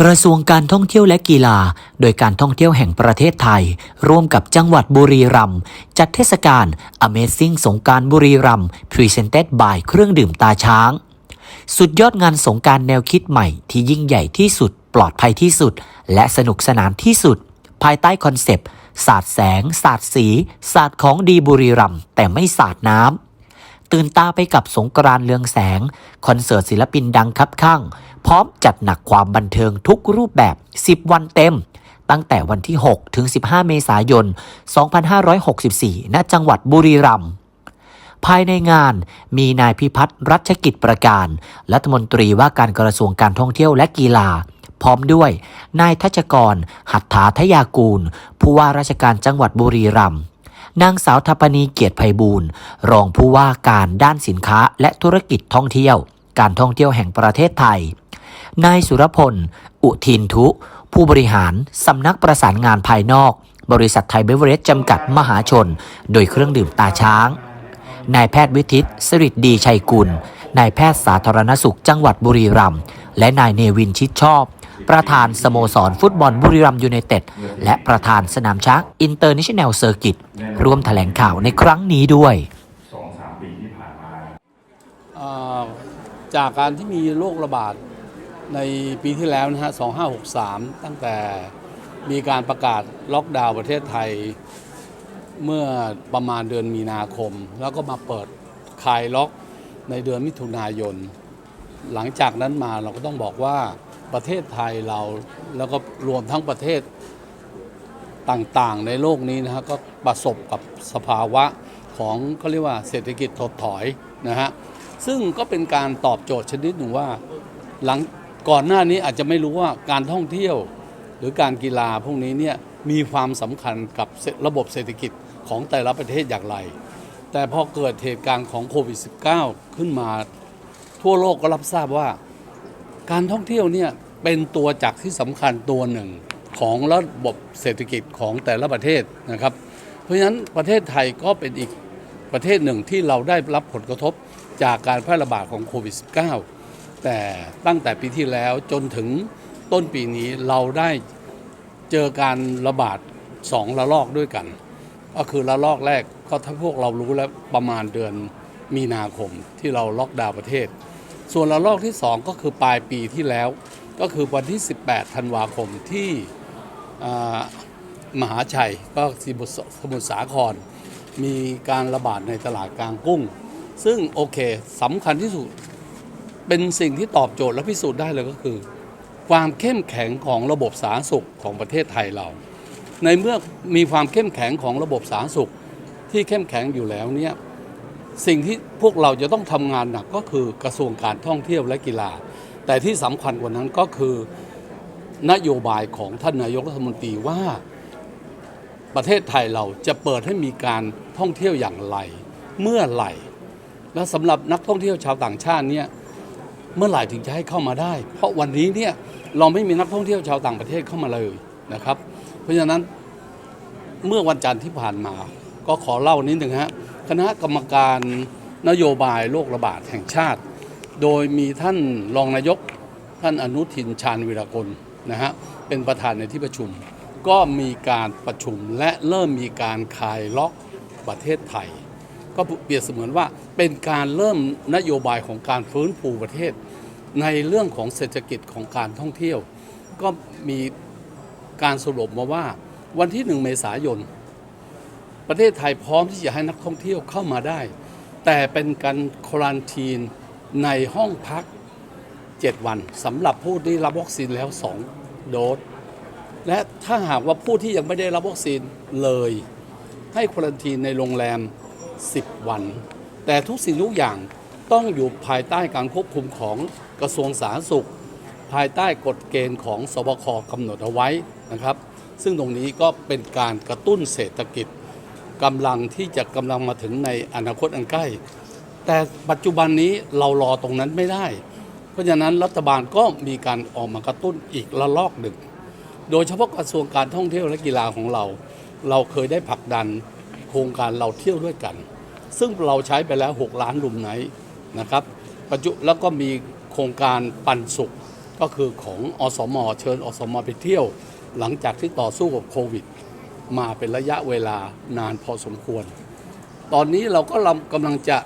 กระทรวงการท่องเที่ยวและกีฬา โดยการท่องเที่ยวแห่งประเทศไทย ร่วมกับจังหวัดบุรีรัมย์จัดเทศกาล Amazing สงการบุรีรัมย์ Presented by เครื่องดื่มตาช้าง สุดยอดงานสงการแนวคิดใหม่ที่ยิ่งใหญ่ที่สุด ปลอดภัยที่สุด และสนุกสนานที่สุด ภายใต้คอนเซปต์สาดแสงสาดสีสาดของดีบุรีรัมย์แต่ไม่สาดน้ำ ตื่นตาไปกับสงกรานต์เลืองแสง คอนเสิร์ตศิลปินดังคับข้าง พร้อมจัดหนักความบันเทิงทุกรูปแบบ 10 วันเต็ม ตั้งแต่วันที่ 6 ถึง 15 เมษายน 2564 ณ จังหวัดบุรีรัมย์ภายในงานมีนายพิพัฒน์รัชกิจประการ รัฐมนตรีว่าการกระทรวงการท่องเที่ยวและกีฬา พร้อมด้วย นายทัชกร หัตถาทยากูล ผู้ว่าราชการจังหวัดบุรีรัมย์ นางสาวทัปนีเกียรติไพบูลย์รองผู้ว่าการด้านสินค้าและธุรกิจท่องเที่ยว การท่องเที่ยวแห่งประเทศไทย นายสุรพล อุทินทุ ผู้บริหารสำนักประสานงานภายนอก บริษัทไทยเบเวอเรจจำกัดมหาชน โดยเครื่องดื่มตาช้าง นายแพทย์วิทิตสริดดีชัยกุลนายแพทย์สาธารณสุขจังหวัดบุรีรัมย์และนายเนวินชิดชอบ ประธานสโมสรฟุตบอลบุรีรัมยูไนเต็ด และประธานสนามช้างอินเตอร์เนชั่นแนลเซอร์กิตร่วมแถลงข่าวในครั้งนี้ด้วยสองสามปีที่ผ่านมาจากการที่มีโรคระบาดในปีที่แล้วนะฮะ 2563 ตั้งแต่มีการประกาศล็อกดาวน์ประเทศไทย เมื่อประมาณเดือนมีนาคม แล้วก็มาเปิดคลายล็อกในเดือนมิถุนายน หลังจากนั้นมาเราก็ต้องบอกว่า ประเทศไทยเราแล้วก็รวมทั้งประเทศต่างๆ ในโลกนี้นะฮะก็ประสบกับสภาวะของเขาเรียกว่าเศรษฐกิจถดถอยนะฮะซึ่งก็เป็นการตอบโจทย์ชนิดหนึ่งว่าหลังก่อนหน้านี้อาจจะไม่รู้ว่าการท่องเที่ยวหรือการกีฬาพวกนี้เนี่ยมีความสำคัญกับระบบเศรษฐกิจของแต่ละประเทศอย่างไร แต่พอเกิดเหตุการณ์ของโควิด -19 ขึ้นมา ทั่วโลกก็รับทราบว่า การท่องเที่ยวเนี่ย เป็นตัวจักรที่สำคัญตัวหนึ่งของระบบเศรษฐกิจของแต่ละประเทศนะครับ เพราะฉะนั้นประเทศไทยก็เป็นอีกประเทศหนึ่งที่เราได้รับผลกระทบจากการแพร่ระบาดของโควิด -19 แต่ตั้งแต่ปีที่แล้วจนถึงต้นปีนี้เราได้เจอการระบาดสองระลอกด้วยกัน ก็คือระลอกแรกก็ถ้าพวกเรารู้แล้วประมาณเดือนมีนาคมที่เราล็อกดาวน์ประเทศ ส่วนระลอกที่ 2 ก็คือปลายปีที่แล้ว ก็คือวันที่ 18 ธันวาคมที่มหาชัยก็สมุทรสมุทรสาคร มีการระบาดในตลาดกลางกุ้ง ซึ่งโอเคสำคัญที่สุดเป็นสิ่งที่ตอบโจทย์และพิสูจน์ได้เลยก็คือ ความเข้มแข็งของระบบสาธารณสุขของประเทศไทยเรา ในเมื่อมีความเข้มแข็งของระบบสาธารณสุขที่เข้มแข็งอยู่แล้วเนี่ยสิ่งที่พวกเราจะต้องทำงานหนักก็คือกระทรวงการท่องเที่ยวและกีฬา แต่ที่สำคัญกว่านั้นก็คือนโยบายของท่านนายกรัฐมนตรีว่าประเทศไทยเราจะเปิดให้มีการท่องเที่ยวอย่างไร เมื่อไหร่ และสำหรับนักท่องเที่ยวชาวต่างชาติเนี่ยเมื่อไหร่ถึงจะให้เข้ามาได้ เพราะวันนี้เนี่ยเราไม่มีนักท่องเที่ยวชาวต่างประเทศเข้ามาเลยนะครับ เพราะฉะนั้นเมื่อวันจันทร์ที่ผ่านมา ก็ขอเล่านิดหนึ่งฮะคณะกรรมการนโยบายโรคระบาดแห่งชาติ โดยมีท่านรองนายกท่านอนุทินชาญวิรากลนะฮะเป็นประธานในที่ประชุม ก็มีการประชุมและเริ่มมีการคลายล็อกประเทศไทย ก็เปรียบเสมือนว่าเป็นการเริ่มนโยบายของการฟื้นฟูประเทศ ในเรื่องของเศรษฐกิจของการท่องเที่ยว ก็มีการสรุปมาว่าวันที่หนึ่งเมษายน ประเทศไทยพร้อมที่จะให้นักท่องเที่ยวเข้ามาได้ แต่เป็นการควอนตีน ในห้องพัก 7 วันสำหรับผู้ที่รับวัคซีนแล้ว 2 โดส และถ้าหากว่าผู้ที่ยังไม่ได้รับวัคซีนเลย ให้ควอนตีนในโรงแรม 10 วัน แต่ทุกสิ่งทุกอย่างต้องอยู่ภายใต้การควบคุมของกระทรวงสาธารณสุข ภายใต้กฎเกณฑ์ของสบคกำหนดเอาไว้นะครับ ซึ่งตรงนี้ก็เป็นการกระตุ้นเศรษฐกิจกำลังที่จะกำลังมาถึงในอนาคตอันใกล้ แต่ปัจจุบันนี้เรารอตรงนั้นไม่ได้ เพราะฉะนั้นรัฐบาลก็มีการออกมากระตุ้นอีกระลอกหนึ่ง โดยเฉพาะกระทรวงการท่องเที่ยวและกีฬาของเรา เราเคยได้ผลักดันโครงการเราเที่ยวด้วยกัน ซึ่งเราใช้ไปแล้ว 6 ล้านรุมไนนะครับปัจจุแล้วก็มีโครงการปันสุขก็คือของอสมเชิญอสมไปเที่ยว หลังจากที่ต่อสู้กับโควิด มาเป็นระยะเวลานานพอสมควร ตอนนี้เราก็กำลังจะ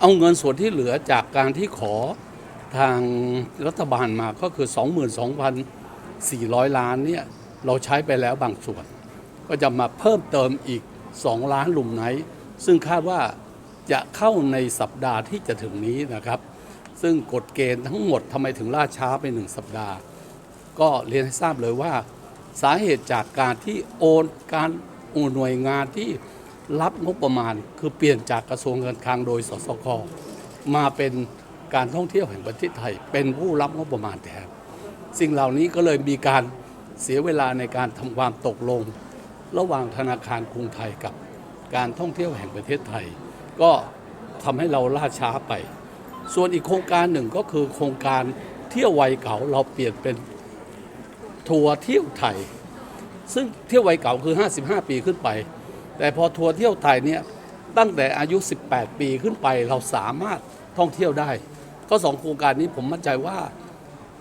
เอาเงินส่วนที่เหลือจากการที่ขอทางรัฐบาลมาก็คือ 22,400 ล้านเนี่ยเราใช้ไปแล้วบางส่วน ก็จะมาเพิ่มเติมอีก 2 ล้านหลุมไนซึ่งคาดว่าจะเข้าในสัปดาห์ที่จะถึงนี้นะครับ ซึ่งกฎเกณฑ์ทั้งหมดทำไมถึงล่าช้าไปหนึ่งสัปดาห์ ก็เรียนให้ทราบเลยว่า สาเหตุจากการที่โอนการโอนหน่วยงานที่ รับงบประมาณ คือเปลี่ยนจากกระทรวงการคลังโดยสสคมาเป็นการท่องเที่ยวแห่งประเทศไทย เป็นผู้รับงบประมาณแทนสิ่งเหล่านี้ก็เลยมีการเสียเวลาในการทำความตกลง ระหว่างธนาคารกรุงไทยกับการท่องเที่ยวแห่งประเทศไทย ก็ทำให้เราล่าช้าไป ส่วนอีกโครงการหนึ่งก็คือโครงการเที่ยววัยเก่าเราเปลี่ยนเป็นทัวร์เที่ยวไทย ซึ่งเที่ยววัยเก่าคือ 55 ปีขึ้นไป แต่พอทัวร์เที่ยวไทยเนี่ยตั้งแต่อายุ 18 ปีขึ้นไปเราสามารถท่องเที่ยวได้ ก็สองโครงการนี้ผมมั่นใจว่า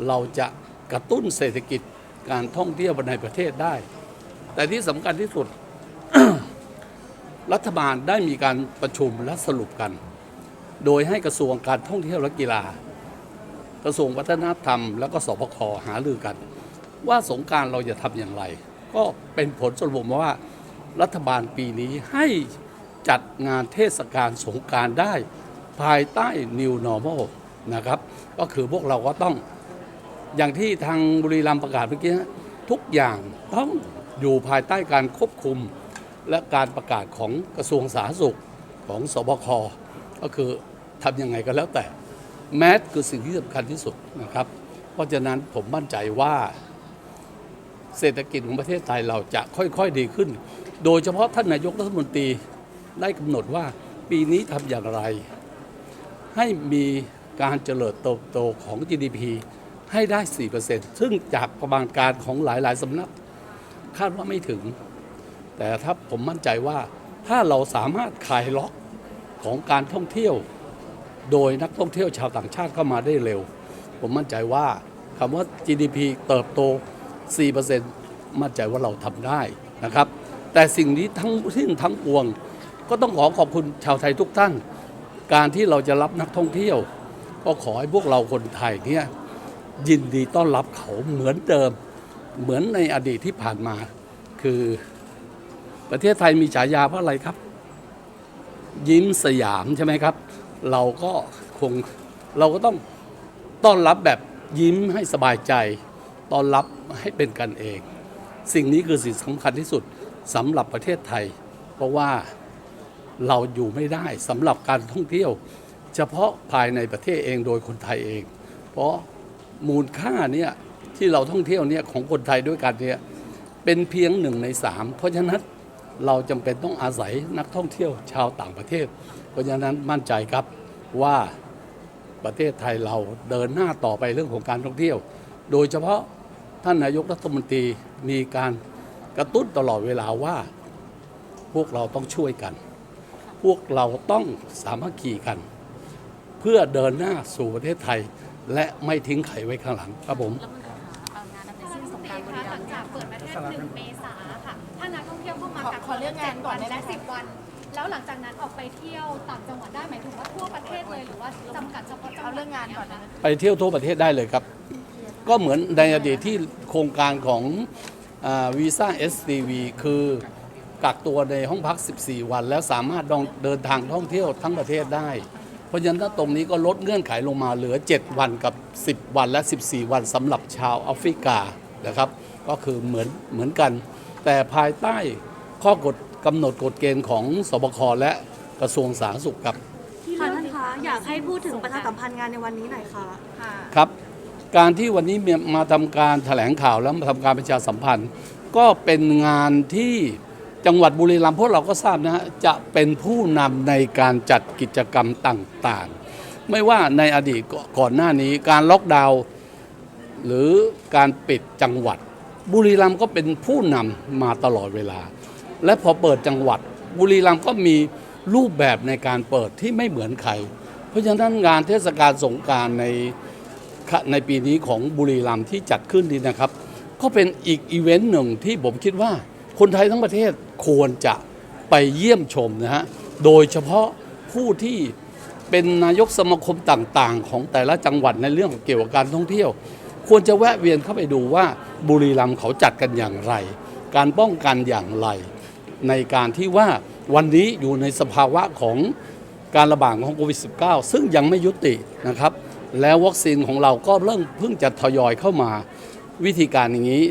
เราจะกระตุ้นเศรษฐกิจการท่องเที่ยวในประเทศได้ แต่ที่สำคัญที่สุด รัฐบาลได้มีการประชุมและสรุปกัน โดยให้กระทรวงการท่องเที่ยวและกีฬา กระทรวงวัฒนธรรม แล้วก็สปคหารือกัน ว่าสงการเราจะทำอย่างไร ก็เป็นผลสรุปมาว่า รัฐบาลปีนี้ให้จัดงานเทศกาลสงการได้ภายใต้ New Normal นะครับ ก็คือพวกเราก็ต้องอย่างที่ทางบุรีรัมย์ประกาศเมื่อกี้ทุกอย่างต้องอยู่ภายใต้การควบคุม และการประกาศของกระทรวงสาธารณสุขของสบคก็คือทำยังไงก็แล้วแต่ แมสคือสิ่งที่สำคัญที่สุดนะครับ เพราะฉะนั้นผมมั่นใจว่า เศรษฐกิจของประเทศไทยเราจะค่อยๆดีขึ้น โดยเฉพาะท่านนายกรัฐมนตรีได้กำหนดว่าปีนี้ทำอย่างไร ให้มีการเจริญเติบโตของ GDP ให้ได้ 4%ซึ่งจากประมาณการของหลาย ๆสำนัก คาดว่าไม่ถึง แต่ถ้าผมมั่นใจว่าถ้าเราสามารถคลายล็อกของการท่องเที่ยว โดยนักท่องเที่ยวชาวต่างชาติเข้ามาได้เร็ว ผมมั่นใจว่าคำว่า GDP เติบโต 4%มั่นใจว่าเราทำได้นะครับ แต่สิ่งนี้ทั้งสิ้นทั้งปวง ก็ต้องขอขอบคุณชาวไทยทุกท่าน การที่เราจะรับนักท่องเที่ยว ก็ขอให้พวกเราคนไทยเนี่ยยินดีต้อนรับเขาเหมือนเดิม เหมือนในอดีตที่ผ่านมา คือประเทศไทยมีฉายาว่าะอะไรครับ ยิ้มสยามใช่ไหมครับ เราก็คงเราก็ต้องต้อนรับแบบยิ้มให้สบายใจ ต้อนรับให้เป็นกันเอง สิ่งนี้คือสิ่งสำคัญที่สุด สำหรับประเทศไทย เพราะว่าเราอยู่ไม่ได้สำหรับการท่องเที่ยว เฉพาะภายในประเทศเองโดยคนไทยเอง เพราะมูลค่าเนี่ยที่เราท่องเที่ยวเนี่ยของคนไทยด้วยกันเนี่ยเป็นเพียงหนึ่งในสามเพราะฉะนั้นเราจำเป็นต้องอาศัยนักท่องเที่ยวชาวต่างประเทศ เพราะฉะนั้นมั่นใจครับว่าประเทศไทยเราเดินหน้าต่อไปเรื่องของการท่องเที่ยว โดยเฉพาะท่านนายกรัฐมนตรีมีการ กระตุ้นตลอดเวลาว่า พวกเราต้องช่วยกัน พวกเราต้องสามัคคีกัน เพื่อเดินหน้าสู่ประเทศไทย และไม่ทิ้งใครไว้ข้างหลังครับผม แล้วมันเอางานดำเนินรัฐซึ่งมสนงตกรีรารบุคะรีหรัลัมงย์จากเปิดประเทศหนึ่งเมษาค่ะ ถ้านักท่องเที่ยวเข้ามาขอกักขอเรื่องงานก่อนได้ไหม และสิบวัน แล้วหลังจากนั้นออกไปเที่ยวต่างจังหวัดได้หมายถึงว่าทั่วประเทศเลยหรือว่าจำกัดเฉพาะจังหวัเอาดเรื่องงานก่อนได้ไหมไปเที่ยวทั่วประเทศได้เลยครับ ก็เหมือนในอดีตที่โครงการของ วีซ่า SCV คือกักตัวในห้องพัก 14 วัน แล้วสามารถเดินทางท่องเที่ยวทั้งประเทศได้ เพราะฉะนั้นถ้าตรงนี้ก็ลดเงื่อนไขลงมาเหลือ 7 วันกับ 10 วันและ 14 วันสำหรับชาวแอฟริกานะครับ ก็คือเหมือนเหมือนกัน แต่ภายใต้ข้อกฎกำหนดกฎเกณฑ์ของสบคและกระทรวงสาธารณสุขครับ ค่ะท่านคะอยากให้พูดถึงประชาสัมพันธ์งานในวันนี้หน่อยค่ะค่ะครับ การที่วันนี้มาทำการแถลงข่าวแล้วมาทำการประชาสัมพันธ์ ก็เป็นงานที่จังหวัดบุรีรัมย์พวกเราก็ทราบนะฮะจะเป็นผู้นำในการจัดกิจกรรมต่างๆ ไม่ว่าในอดีตก่อนหน้านี้การล็อกดาวน์หรือการปิดจังหวัด บุรีรัมย์ก็เป็นผู้นำมาตลอดเวลา และพอเปิดจังหวัด บุรีรัมย์ก็มีรูปแบบในการเปิดที่ไม่เหมือนใคร เพราะฉะนั้นงานเทศกาลสงการใน ในปีนี้ของบุรีรัมย์ที่จัดขึ้นนี่นะครับ ก็เป็นอีกอีเวนต์หนึ่งที่ผมคิดว่าคนไทยทั้งประเทศควรจะไปเยี่ยมชมนะฮะโดยเฉพาะผู้ที่เป็นนายกสมาคมต่างๆ ของแต่ละจังหวัดในเรื่องเกี่ยวกับการท่องเที่ยว ควรจะแวะเวียนเข้าไปดูว่าบุรีรัมย์เขาจัดกันอย่างไร การป้องกันอย่างไร ในการที่ว่าวันนี้อยู่ในสภาวะของการระบาดของโควิด -19 ซึ่งยังไม่ยุตินะครับ แล้ววัคซีนของเราก็เริ่มเพิ่งจะทยอยเข้ามา วิธีการอย่างนี้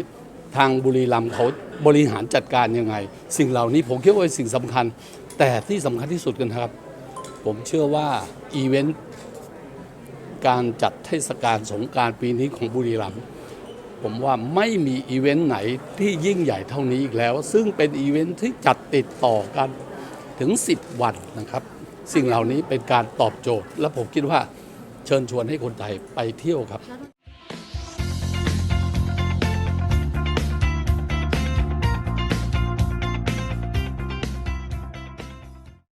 ทางบุรีรัมย์เขาบริหารจัดการยังไง สิ่งเหล่านี้ผมคิดว่าเป็นสิ่งสำคัญ แต่ที่สำคัญที่สุดกันครับ ผมเชื่อว่าอีเวนต์การจัดเทศกาลสงการปีนี้ของบุรีรัมย์ผมว่าไม่มีอีเวนต์ไหนที่ยิ่งใหญ่เท่านี้อีกแล้ว ซึ่งเป็นอีเวนต์ที่จัดติดต่อกันถึง 10 วันนะครับ สิ่งเหล่านี้เป็นการตอบโจทย์ และผมคิดว่า เชิญชวนให้คนไทยไปเที่ยวครับ